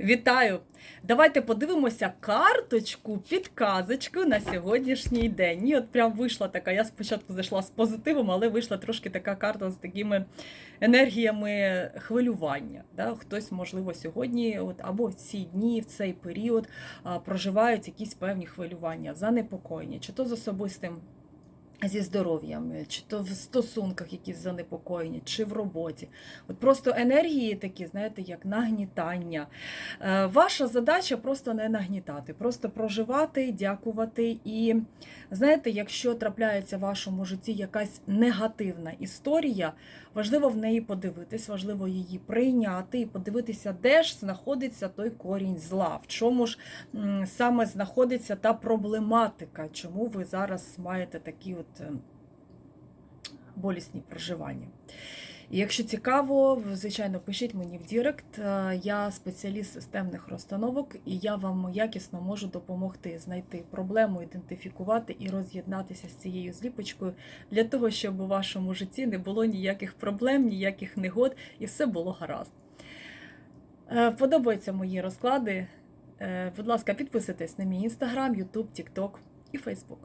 Вітаю! Давайте подивимося карточку, підказочку на сьогоднішній день. І от прям вийшла така. Я спочатку зайшла з позитивом, але вийшла трошки така карта з такими енергіями хвилювання. Да? Хтось, можливо, сьогодні, от, або в ці дні, в цей період проживають якісь певні хвилювання, занепокоєння, чи то з особистим. Зі здоров'ям, чи то в стосунках якісь занепокоєння, чи в роботі. От просто енергії такі, знаєте, як нагнітання. Е, Ваша задача просто не нагнітати, просто проживати, дякувати. І знаєте, якщо трапляється в вашому житті якась негативна історія, важливо в неї подивитись, важливо її прийняти і подивитися, де ж знаходиться той корінь зла, в чому ж саме знаходиться та проблематика, чому ви зараз маєте такі от е, болісні проживання. І якщо цікаво, звичайно, пишіть мені в Дірект. Е, Я спеціаліст системних розстановок, і я вам якісно можу допомогти знайти проблему, ідентифікувати і роз'єднатися з цією зліпочкою для того, щоб у вашому житті не було ніяких проблем, ніяких негод, і все було гаразд. Е, Подобаються мої розклади. Будь ласка, підписуйтесь на мій інстаграм, Ютуб, Тікток і Фейсбук.